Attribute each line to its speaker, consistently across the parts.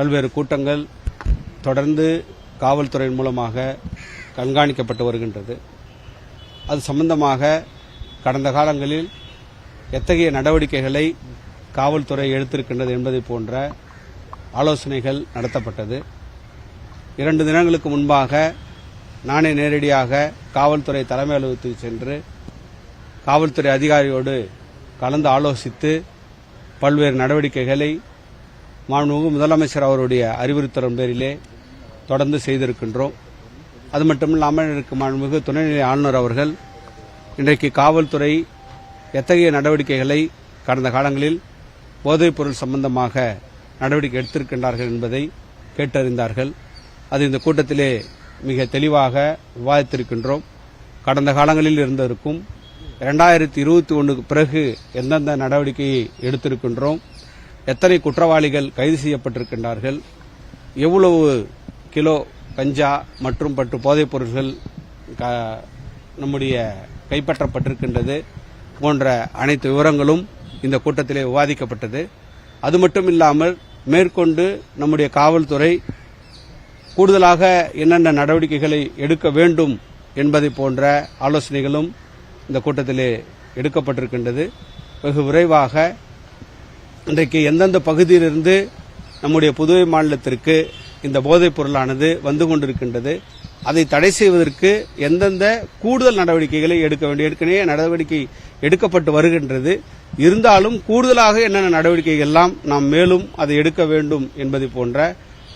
Speaker 1: பல்வேறு கூட்டங்கள் தொடர்ந்து காவல்துறையின் மூலமாக கண்காணிக்கப்பட்டு வருகின்றது. அது சம்பந்தமாக கடந்த காலங்களில் எத்தகைய நடவடிக்கைகளை காவல்துறை எடுத்திருக்கின்றது என்பதை போன்ற ஆலோசனைகள் நடத்தப்பட்டது. இரண்டு தினங்களுக்கு முன்பாக நானே நேரடியாக காவல்துறை தலைமை அலுவலகத்துக்கு சென்று காவல்துறை அதிகாரியோடு கலந்து ஆலோசித்து பல்வேறு நடவடிக்கைகளை மாண்புமிகு முதலமைச்சர் அவருடைய அறிவுறுத்தலின் பேரிலே தொடர்ந்து செய்திருக்கின்றோம். அது மட்டும் இல்லாமல் இருக்கு மாண்புமிகு துணைநிலை ஆளுநர் அவர்கள் இன்றைக்கு காவல்துறை எத்தகைய நடவடிக்கைகளை கடந்த காலங்களில் போதைப் பொருள் சம்பந்தமாக நடவடிக்கை எடுத்திருக்கின்றார்கள் என்பதை கேட்டறிந்தார்கள். அது இந்த கூட்டத்திலே மிக தெளிவாக விவாதித்திருக்கின்றோம். கடந்த காலங்களில் இருந்ததற்கும் இரண்டாயிரத்தி இருபத்தி ஒன்றுக்கு பிறகு எந்தெந்த நடவடிக்கையை எடுத்திருக்கின்றோம். எத்தனை குற்றவாளிகள் கைது செய்யப்பட்டிருக்கின்றார்கள் எவ்வளவு கிலோ கஞ்சா மற்றும் பட்டு போதைப் பொருட்கள் க- நம்முடைய கைப்பற்றப்பட்டிருக்கின்றது போன்ற அனைத்து விவரங்களும் இந்த கூட்டத்திலே விவாதிக்கப்பட்டது. அது மட்டும் இல்லாமல் மேற்கொண்டு நம்முடைய காவல்துறை கூடுதலாக என்னென்ன நடவடிக்கைகளை எடுக்க வேண்டும் என்பதை போன்ற ஆலோசனைகளும் இந்த கூட்டத்திலே எடுக்கப்பட்டிருக்கின்றது. வெகு விரைவாக இன்றைக்கு எந்தெந்த பகுதியிலிருந்து நம்முடைய புதுவை மாநிலத்திற்கு இந்த போதைப் பொருளானது வந்து கொண்டிருக்கின்றது அதை தடை செய்வதற்கு எந்தெந்த கூடுதல் நடவடிக்கைகளை எடுக்க வேண்டிய ஏற்கனவே நடவடிக்கை எடுக்கப்பட்டு வருகின்றது. இருந்தாலும் கூடுதலாக என்னென்ன நடவடிக்கைகள் எல்லாம் நாம் மேலும் அதை எடுக்க வேண்டும் என்பதை போன்ற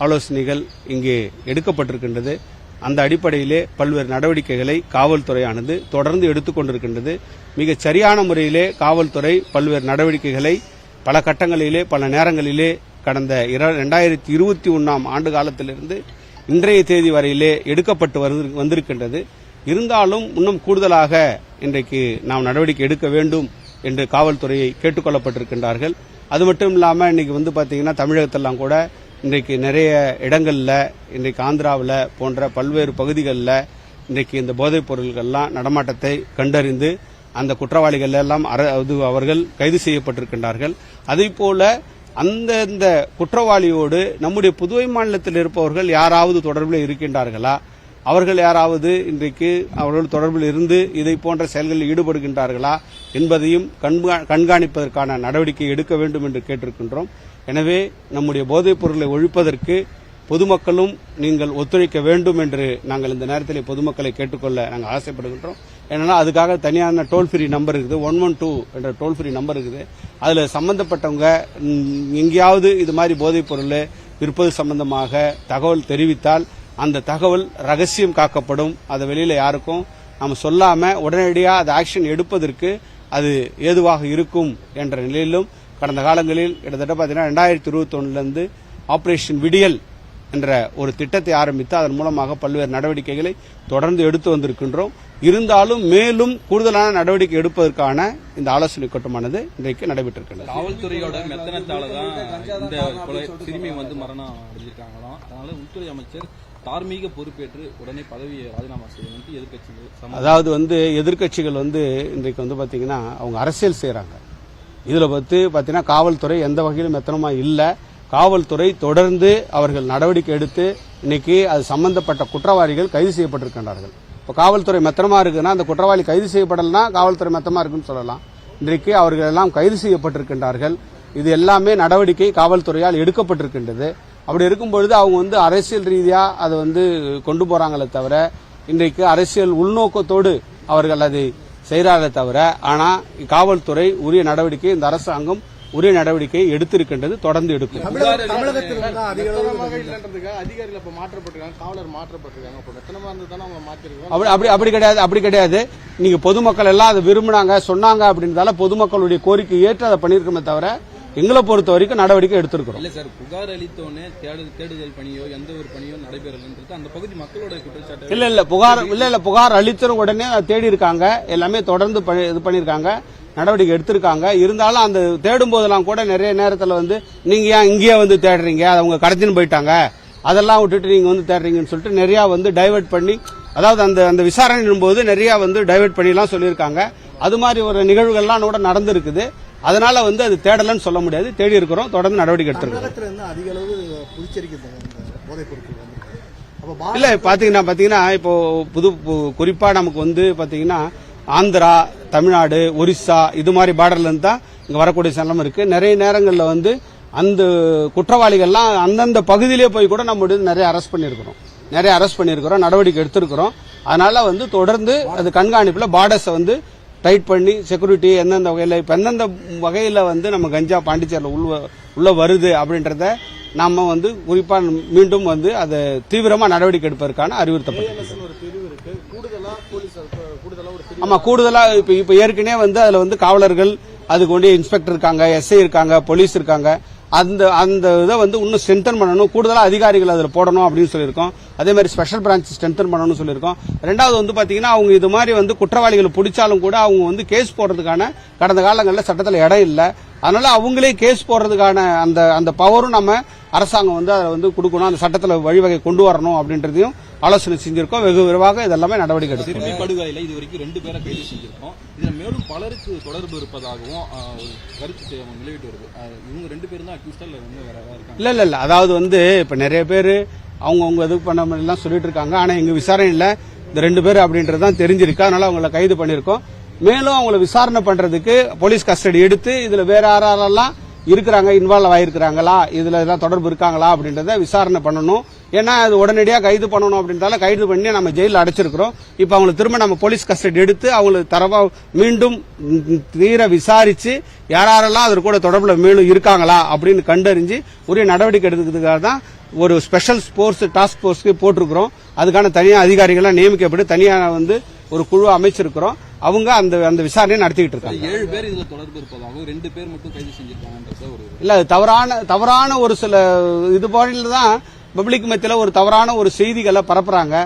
Speaker 1: ஆலோசனைகள் இங்கே எடுக்கப்பட்டிருக்கின்றது. அந்த அடிப்படையிலே பல்வேறு நடவடிக்கைகளை காவல்துறையானது தொடர்ந்து எடுத்துக்கொண்டிருக்கின்றது மிகச் சரியான முறையிலே காவல்துறை பல்வேறு நடவடிக்கைகளை பல கட்டங்களிலே பல நேரங்களிலே கடந்த இரண்டாயிரத்தி இருபத்தி ஒன்றாம் ஆண்டு காலத்திலிருந்து இன்றைய தேதி வரையிலே எடுக்கப்பட்டு வந்திருக்கின்றது. இருந்தாலும் இன்னும் கூடுதலாக இன்றைக்கு நாம் நடவடிக்கை எடுக்க வேண்டும் என்று காவல்துறையை கேட்டுக்கொள்ளப்பட்டிருக்கின்றார்கள். அது மட்டும் இல்லாமல் இன்னைக்கு வந்து பார்த்தீங்கன்னா தமிழகத்தெல்லாம் கூட இன்றைக்கு நிறைய இடங்களில் இன்றைக்கு ஆந்திராவில் போன்ற பல்வேறு பகுதிகளில் இன்றைக்கு இந்த போதைப் பொருள்கள்லாம் நடமாட்டத்தை கண்டறிந்து அந்த குற்றவாளிகள் எல்லாம் அது அவர்கள் கைது செய்யப்பட்டிருக்கின்றார்கள். அதே போல அந்தந்த குற்றவாளியோடு நம்முடைய புதுவை மாநிலத்தில் இருப்பவர்கள் யாராவது தொடர்பில் இருக்கின்றார்களா? அவர்கள் யாராவது இன்றைக்கு அவர்கள் தொடர்பில் இருந்து இதை போன்ற செயல்களில் ஈடுபடுகின்றார்களா என்பதையும் கண்கா- கண்காணிப்பதற்கான நடவடிக்கை எடுக்க வேண்டும் என்று கேட்டிருக்கின்றோம். எனவே நம்முடைய போதைப் பொருளை ஒழிப்பதற்கு பொதுமக்களும் நீங்கள் ஒத்துழைக்க வேண்டும் என்று நாங்கள் இந்த நேரத்தில் பொதுமக்களை கேட்டுக்கொள்ள நாங்கள் ஆசைப்படுகின்றோம். என்னென்னா அதுக்காக தனியான டோல் ஃப்ரீ நம்பர் இருக்குது ஒன் ஒன் டூ என்ற டோல் ஃப்ரீ நம்பர் இருக்குது. அதில் சம்பந்தப்பட்டவங்க எங்கேயாவது இது மாதிரி போதைப் பொருள் விற்பது சம்பந்தமாக தகவல் தெரிவித்தால் அந்த தகவல் ரகசியம் காக்கப்படும். அதை வெளியில் யாருக்கும் நம்ம சொல்லாம உடனடியாக அது ஆக்ஷன் எடுப்பதற்கு அது ஏதுவாக இருக்கும் என்ற நிலையிலும் கடந்த காலங்களில் கிட்டத்தட்ட பார்த்தீங்கன்னா ரெண்டாயிரத்தி இருபத்தி ஆப்ரேஷன் ஆபரேஷன் விடியல் என்ற ஒரு திட்டத்தை ஆரம்பித்து அதன் மூலமாக பல்வேறு நடவடிக்கைகளை தொடர்ந்து எடுத்து வந்திருக்கின்றோம். இருந்தாலும் மேலும் கூடுதலான நடவடிக்கை எடுப்பதற்கான இந்த ஆலோசனை கூட்டமானது இன்றைக்கு நடைபெற்றிருக்கின்றது.
Speaker 2: காவல்துறையோட மெத்தனத்தால தான் இந்த சிறுமி வந்து மரணம் அடைஞ்சிருக்காங்களாம். அதனால உள்துறை அமைச்சர் தார்மீக பொறுப்பேற்று உடனே பதவியை ராஜினாமா செய்யணும்னு எதிர்க்கட்சிகள் சம-
Speaker 1: அதாவது வந்து எதிர்க்கட்சிகள் வந்து இன்றைக்கு வந்து பாத்தீங்கன்னா அவங்க அரசியல் செய்றாங்க. இதுல பத்தி பாத்தீங்கன்னா காவல்துறை எந்த வகையிலும் மெத்தனமா இல்ல. காவல்துறை தொடர்ந்து அவர்கள் நடவடிக்கை எடுத்து இன்னைக்கு அது சம்பந்தப்பட்ட குற்றவாளிகள் கைது செய்யப்பட்டிருக்கின்றார்கள். இப்போ காவல்துறை மெத்தனமா இருக்குன்னா அந்த குற்றவாளி கைது செய்யப்படலைன்னா காவல்துறை மெத்தமா இருக்குன்னு சொல்லலாம். இன்றைக்கு அவர்கள் எல்லாம் கைது செய்யப்பட்டிருக்கின்றார்கள். இது எல்லாமே நடவடிக்கை காவல்துறையால் எடுக்கப்பட்டிருக்கின்றது. அப்படி இருக்கும் பொழுது அவங்க வந்து அரசியல் ரீதியாக அதை வந்து கொண்டு போறாங்களே தவிர இன்றைக்கு அரசியல் உள்நோக்கத்தோடு அவர்கள் அதை செய்கிறாரே தவிர ஆனால் காவல்துறை உரிய நடவடிக்கை இந்த அரசாங்கம் உரிய நடவடிக்கை எடுத்திருக்கின்றது தொடர்ந்து எடுக்கும். அப்படி அப்படி அப்படி கிடையாது அப்படி கிடையாது. நீங்க பொதுமக்கள் எல்லாம் அதை விரும்பினாங்க சொன்னாங்க அப்படின்றதால பொதுமக்களுடைய கோரிக்கை ஏற்று அதை பண்ணியிருக்கோமே தவிர எங்களை பொறுத்த வரைக்கும் நடவடிக்கை எடுத்திருக்கிறோம்.
Speaker 2: இல்ல சார் புகார் அளித்தோடனே தேடு தேடுதல் பணியோ எந்த ஒரு பணியோ நடைபெறலன்றது அந்த பகுதி மக்களோட குற்றச்சாட்டு.
Speaker 1: இல்ல இல்ல புகார் இல்ல இல்ல புகார் அளித்தரும் உடனே அதை தேடி இருக்காங்க எல்லாமே தொடர்ந்து இது பண்ணிருக்காங்க நடவடிக்கை எடுத்திருக்காங்க. இருந்தாலும் அந்த தேடும் போதெல்லாம் கூட நிறைய நேரத்துல வந்து நீங்க ஏன் இங்கேயே வந்து தேடுறீங்க? அதை அவங்க கடத்தின்னு போயிட்டாங்க. அதெல்லாம் விட்டுட்டு நீங்க வந்து தேடுறீங்கன்னு சொல்லிட்டு நிறைய வந்து டைவர்ட் பண்ணி அதாவது அந்த அந்த விசாரணையின் போது நிறைய வந்து டைவர்ட் பண்ணி எல்லாம் சொல்லியிருக்காங்க. அது மாதிரி ஒரு நிகழ்வுகள்லாம் கூட நடந்திருக்குது. அதனால வந்து அது தேடலன்னு சொல்ல முடியாது. தேடி இருக்கிறோம். தொடர்ந்து நடவடிக்கை
Speaker 3: பா-
Speaker 1: இல்ல பாத்தீங்கன்னா பாத்தீங்கன்னா இப்போ புது குறிப்பா நமக்கு வந்து பாத்தீங்கன்னா ஆந்திரா தமிழ்நாடு ஒரிசா இது மாதிரி பார்டர்ல இருந்து தான் இங்க வரக்கூடிய சலம் இருக்கு. நிறைய நேரங்கள்ல வந்து அந்த குற்றவாளிகள்லாம் அந்தந்த பகுதியிலே போய் கூட நம்ம நிறைய அரெஸ்ட் பண்ணியிருக்கிறோம். நிறைய அரெஸ்ட் பண்ணியிருக்கிறோம் நடவடிக்கை எடுத்திருக்கிறோம். அதனால வந்து தொடர்ந்து அது கண்காணிப்புல பார்டர்ஸை வந்து டைட் பண்ணி செக்யூரிட்டி எந்தெந்த வகையில் இப்போ எந்தெந்த வகையில் வந்து நம்ம கஞ்சா பாண்டிச்சேரியில் உள்ள உள்ள வருது அப்படின்றத நம்ம வந்து குறிப்பா மீண்டும் வந்து அதை தீவிரமா நடவடிக்கை எடுப்பதற்கான அறிவுறுத்தப்பட்டது
Speaker 4: ஒரு பிரிவு இருக்கு. கூடுதலா போலீஸ் கூடுதலா ஒரு பிரிவு
Speaker 1: ஆமா கூடுதலா இப்ப இப்ப ஏற்கனவே வந்து அதுல வந்து காவலர்கள் அதுக்கு வேண்டிய இன்ஸ்பெக்டர் இருக்காங்க எஸ்ஐ இருக்காங்க போலீஸ் இருக்காங்க. அந்த அந்த இதை வந்து இன்னும் ஸ்ட்ரென்தன் பண்ணணும். கூடுதலா அதிகாரிகள் அதுல போடணும் அப்படின்னு சொல்லியிருக்கோம். அதே மாதிரி ஸ்பெஷல் பிரான்ச் ஸ்ட்ரென்தன் பண்ணணும்னு சொல்லியிருக்கோம். ரெண்டாவது வந்து பாத்தீங்கன்னா அவங்க இது மாதிரி வந்து குற்றவாளிகளை பிடிச்சாலும் கூட அவங்க வந்து கேஸ் போடுறதுக்கான கடந்த காலங்களில் சட்டத்தில் இடம் இல்லை. அதனால அவங்களே கேஸ் போடுறதுக்கான அந்த அந்த பவரும் நம்ம அரசாங்கம் வந்து அதை வந்து கொடுக்கணும். அந்த சட்டத்தில் வழிவகை கொண்டு வரணும் அப்படின்றதையும் ஆலோசனை செஞ்சிருக்கோம். வெகு விரைவாக இதெல்லாமே நடவடிக்கை எடுக்கும்.
Speaker 2: சிறுமி படுகொலையில இது வரைக்கும் ரெண்டு பேரை கைது செஞ்சிருக்கோம். இதுல மேலும் பலருக்கு தொடர்பு இருப்பதாகவும் ஒரு கருத்து நிலவிட்டு வருது இவங்க ரெண்டு பேரும் தான் அக்யூஸ்டா இல்ல
Speaker 1: இல்ல இல்ல. அதாவது வந்து இப்ப நிறைய பேர் அவங்கவுங்க இது பண்ண மாதிரி சொல்லிட்டு இருக்காங்க ஆனா எங்க விசாரணையில இந்த ரெண்டு பேர் அப்படின்றது தான் தெரிஞ்சிருக்கு. அதனால அவங்கள கைது பண்ணிருக்கோம் மேலும் அவங்கள விசாரணை பண்றதுக்கு போலீஸ் கஸ்டடி எடுத்து இதுல வேற யாரெல்லாம் இருக்கிறாங்க இன்வால்வ் ஆயிருக்கிறாங்களா இதுல எல்லாம் தொடர்பு இருக்காங்களா அப்படின்றத விசாரணை பண்ணணும். ஏன்னா அது உடனடியாக கைது பண்ணணும் அப்படின்றதால கைது பண்ணி நம்ம ஜெயிலில் அடைச்சிருக்கிறோம். இப்போ அவங்களை திரும்ப நம்ம போலீஸ் கஸ்டடி எடுத்து அவங்களுக்கு தரவா மீண்டும் தீர விசாரிச்சு யாரெல்லாம் அது கூட தொடர்புல மேலும் இருக்காங்களா அப்படின்னு கண்டறிஞ்சு உரிய நடவடிக்கை எடுக்கிறதுக்காக தான் ஒரு ஸ்பெஷல் ஸ்போர்ட்ஸ் டாஸ்க் போர்ஸ்க்கு போட்டிருக்கிறோம். அதுக்கான தனியாக அதிகாரிகள்லாம் நியமிக்கப்பட்டு தனியாக வந்து ஒரு குழு அமைச்சிருக்கிறோம். அவங்க அந்த அந்த விசாரணையை நடத்திக்கிட்டு இருக்காங்க.
Speaker 2: ஏழு பேர் இதுல தொடர்பு இருப்பதாகவும் ரெண்டு பேர் மட்டும் கைது செஞ்சிருக்காங்கன்றத
Speaker 1: இல்ல அது தவறான தவறான ஒரு சில இது போல தான் பப்ளிக் மத்தியில் ஒரு தவறான ஒரு செய்திகளை பரப்புறாங்க.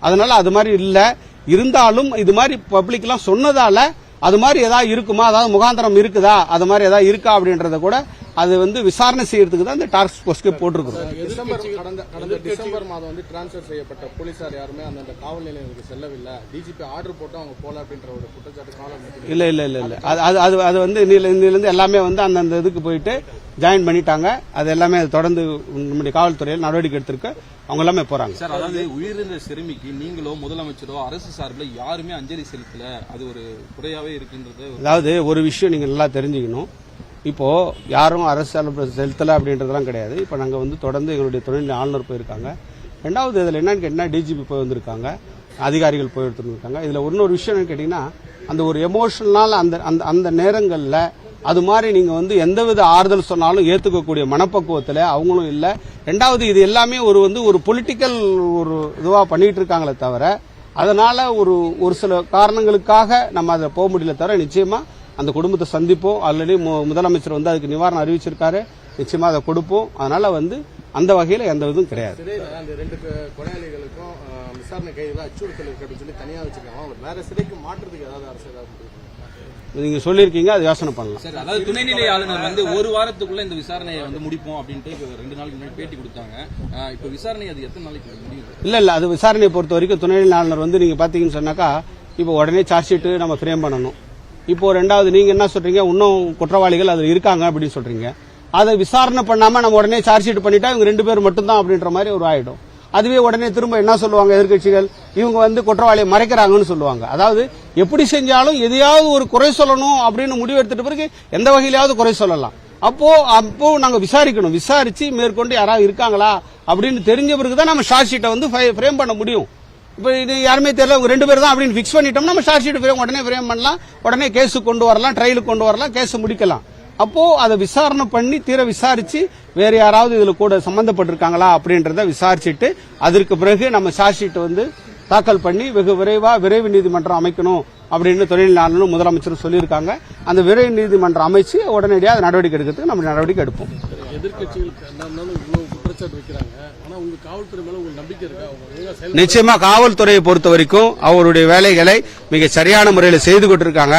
Speaker 1: அதனால அது மாதிரி இல்லை. இருந்தாலும் இது மாதிரி பப்ளிக்லாம் சொன்னதால அது மாதிரி ஏதாவது இருக்குமா? அதாவது முகாந்திரம் இருக்குதா? அது மாதிரி ஏதாவது இருக்கா அப்படின்றத கூட அது வந்து விசாரணை செய்யறதுக்கு தான் இந்த டாஸ்க் போர்ஸ்க்கு போட்டிருக்கிறோம்.
Speaker 4: டிசம்பர் கடந்த கடந்த டிசம்பர் மாதம் வந்து டிரான்ஸ்பர் செய்யப்பட்ட போலீசார் யாருமே அந்தந்த காவல் நிலையங்களுக்கு செல்லவில்லை. டிஜிபி ஆர்டர் போட்டு அவங்க போல அப்படின்ற ஒரு குற்றச்சாட்டு காவலர் மீது
Speaker 1: இல்ல இல்ல இல்ல இல்ல. அது அது அது அது வந்து இன்னில இன்னில இருந்து எல்லாமே வந்து அந்தந்த இதுக்கு போயிட்டு ஜாயின் பண்ணிட்டாங்க. அது எல்லாமே அது தொடர்ந்து நம்முடைய காவல்துறையில் நடவடிக்கை எடுத்திருக்கு. அவங்க எல்லாமே போறாங்க.
Speaker 2: சார் அதாவது உயிரிழந்த சிறுமிக்கு நீங்களோ முதலமைச்சரோ அரசு சார்பில் யாருமே அஞ்சலி செலுத்தல. அது ஒரு குறையாவே இருக்குன்றது.
Speaker 1: அதாவது ஒரு விஷயம் நீங்க நல்லா தெரிஞ்சுக்கணும். இப்போ யாரும் அரசு செலுத்தலை செலுத்தல அப்படின்றதெல்லாம் கிடையாது. இப்போ நாங்க வந்து தொடர்ந்து எங்களுடைய துணைநிலை ஆளுநர் போயிருக்காங்க. ரெண்டாவது இதுல என்னன்னு கேட்டிங்கன்னா டிஜிபி போய் வந்திருக்காங்க. அதிகாரிகள் போய் எடுத்துருக்காங்க இதுல இன்னொரு விஷயம் என்னன்னு கேட்டீங்கன்னா அந்த ஒரு எமோஷனால அந்த அந்த அந்த நேரங்கள்ல அது மாதிரி நீங்க வந்து எந்தவித ஆறுதல் சொன்னாலும் ஏத்துக்கக்கூடிய மனப்பக்குவத்துல அவங்களும் இல்ல. ரெண்டாவது இது எல்லாமே ஒரு வந்து ஒரு பொலிட்டிக்கல் ஒரு இதுவா பண்ணிட்டு இருக்காங்களே தவிர அதனால ஒரு ஒரு சில காரணங்களுக்காக நம்ம அதை போக முடியல தவிர நிச்சயமா அந்த குடும்பத்தை சந்திப்போம். ஆல்ரெடி முதலமைச்சர் வந்து அதுக்கு நிவாரணம் அறிவிச்சிருக்காரு. நிச்சயமா அதை கொடுப்போம். அதனால வந்து அந்த வகையில எந்த இதுவும் கிடையாது.
Speaker 4: ரெண்டு கொலையாளிகளுக்கும் விசாரணை கைதில் அச்சுறுத்தல் இருக்கு அப்படின்னு சொல்லி தனியாக வச்சிருக்காங்க. வேற சிறைக்கு மாற்றுறதுக்கு ஏதாவது அரசு ஏதாவது?
Speaker 1: நீங்க சொல்லியிருக்கீங்க அது யோசனை பண்ணலாம்.
Speaker 2: சார் அதாவது துணைநிலை ஆளுநர் வந்து ஒரு வாரத்துக்குள்ள இந்த விசாரணையை வந்து முடிப்போம் அப்படின்ட்டு இப்ப ரெண்டு நாளுக்கு முன்னாடி பேட்டி கொடுத்தாங்க. இப்ப விசாரணை அது எத்தனை நாளைக்கு முடியும்?
Speaker 1: இல்ல இல்ல அது விசாரணையை பொறுத்த வரைக்கும் துணைநிலை ஆளுநர் வந்து நீங்க பாத்தீங்கன்னு சொன்னாக்கா இப்போ உடனே சார்ஜ் ஷீட் நம்ம ஃப்ரேம் பண்ணணும். இப்போ ரெண்டாவது நீங்க என்ன சொல்றீங்க? இன்னும் குற்றவாளிகள் அதுல இருக்காங்க அப்படின்னு சொல்றீங்க. அதை விசாரணை பண்ணாம நம்ம உடனே சார்ஜ் ஷீட் பண்ணிட்டா இவங்க ரெண்டு பேர் மட்டும்தான் அப்படின்ற மாதிரி ஒரு ஆயிடும். அதுவே உடனே திரும்ப என்ன சொல்லுவாங்க எதிர்க்கட்சிகள்? இவங்க வந்து குற்றவாளியை மறைக்கிறாங்கன்னு சொல்லுவாங்க. அதாவது எப்படி செஞ்சாலும் எதையாவது ஒரு குறை சொல்லணும் அப்படின்னு முடிவு பிறகு எந்த வகையிலாவது குறை சொல்லலாம். அப்போ அப்போ நாங்க விசாரிக்கணும். விசாரிச்சு மேற்கொண்டு யாராவது இருக்காங்களா அப்படின்னு தெரிஞ்ச பிறகு தான் நம்ம ஷார்ட் ஷீட்டை வந்து ஃப்ரேம் பண்ண முடியும். இப்போ இது யாருமே தெரியல. இவங்க ரெண்டு பேர் தான் அப்படின்னு ஃபிக்ஸ் பண்ணிட்டோம் நம்ம ஷார்ட் ஷீட் ஃப்ரேம் உடனே ஃப்ரேம் பண்ணலாம். உடனே கேஸு கொண்டு வரலாம் ட்ரையலுக்கு கொண்டு வரலாம் கேஸ் முடிக்கலாம். அப்போ அதை விசாரணை பண்ணி தீர விசாரிச்சு வேற யாராவது இதுல கூட சம்பந்தப்பட்டிருக்காங்களா அப்படின்றத விசாரிச்சுட்டு அதற்கு பிறகு நம்ம ஷார்ட் ஷீட் வந்து தாக்கல் பண்ணி வெகு விரைவா விரைவு நீதிமன்றம் அமைக்கணும் அப்படின்னு தொழில் ஆளுநரும் முதலமைச்சரும் சொல்லியிருக்காங்க. அந்த விரைவு நீதிமன்றம் அமைச்சு உடனடியாக நடவடிக்கை எடுக்கிறதுக்கு நம்ம நடவடிக்கை எடுப்போம்.
Speaker 4: எதிர்கட்சிகள்
Speaker 1: நிச்சயமா காவல்துறையை பொறுத்த வரைக்கும் அவருடைய வேலைகளை மிக சரியான முறையில் செய்து கொண்டிருக்காங்க.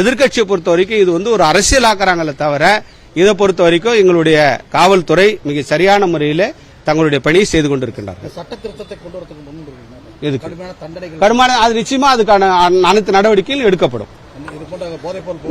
Speaker 1: எதிர்க்கட்சியை பொறுத்த வரைக்கும் இது வந்து ஒரு அரசியலாக்குறாங்களே தவிர இதை பொறுத்த வரைக்கும் எங்களுடைய காவல்துறை மிக சரியான முறையில் தங்களுடைய பணியை செய்து கொண்டிருக்கின்றார்கள்.
Speaker 3: சட்ட திருத்தத்தை கொண்டு வரதுக்கு கடுமையான
Speaker 1: அது நிச்சயமா அதுக்கான அனைத்து நடவடிக்கைகள் எடுக்கப்படும்.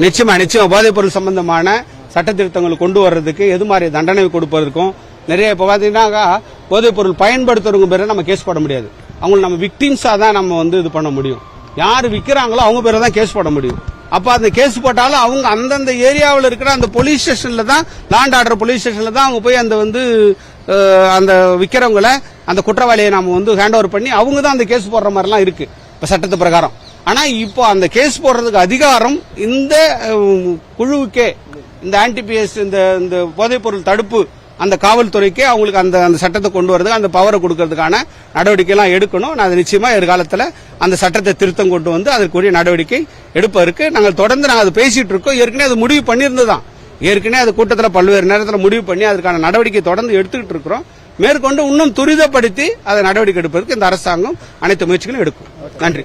Speaker 1: நிச்சயமா நிச்சயமா. போதைப் பொருள் சம்பந்தமான சட்ட திருத்தங்கள் கொண்டு வர்றதுக்கு எது மாதிரி தண்டனை கொடுப்பதற்கும் நிறைய இப்போ பார்த்தீங்கன்னாக்கா போதைப் பொருள் பயன்படுத்துறவங்க பேரை நம்ம கேஸ் போட முடியாது. அவங்களை நம்ம விக்டிம்ஸாக தான் நம்ம வந்து இது பண்ண முடியும். யார் விற்கிறாங்களோ அவங்க பேரை தான் கேஸ் போட முடியும். அப்போ அந்த கேஸ் போட்டாலும் அவங்க அந்தந்த ஏரியாவில் இருக்கிற அந்த போலீஸ் ஸ்டேஷனில் தான் லாண்ட் ஆர்டர் போலீஸ் ஸ்டேஷனில் தான் அவங்க போய் அந்த வந்து அந்த விற்கிறவங்களை அந்த குற்றவாளியை நம்ம வந்து ஹேண்ட் ஓவர் பண்ணி அவங்க தான் அந்த கேஸ் போடுற மாதிரிலாம் இருக்கு. இப்போ சட்டத்து பிரகாரம். ஆனால் இப்போ அந்த கேஸ் போடுறதுக்கு அதிகாரம் இந்த குழுவுக்கே இந்த ஆன்டிபிஎஸ் இந்த இந்த போதைப்பொருள் தடுப்பு அந்த காவல்துறைக்கு அவங்களுக்கு அந்த அந்த சட்டத்தை கொண்டு வரதுக்கு அந்த பவரை கொடுக்கறதுக்கான நடவடிக்கை எல்லாம் எடுக்கணும். நான் அது நிச்சயமா எதிர்காலத்தில் அந்த சட்டத்தை திருத்தம் கொண்டு வந்து அதற்குரிய நடவடிக்கை எடுப்பதற்கு நாங்கள் தொடர்ந்து நாங்கள் அதை பேசிட்டு இருக்கோம். ஏற்கனவே அது முடிவு பண்ணியிருந்ததுதான். ஏற்கனவே அது கூட்டத்தில் பல்வேறு நேரத்தில் முடிவு பண்ணி அதற்கான நடவடிக்கை தொடர்ந்து எடுத்துக்கிட்டு இருக்கிறோம். மேற்கொண்டு இன்னும் துரிதப்படுத்தி அதை நடவடிக்கை எடுப்பதற்கு இந்த அரசாங்கம் அனைத்து முயற்சிகளும் எடுக்கும். நன்றி.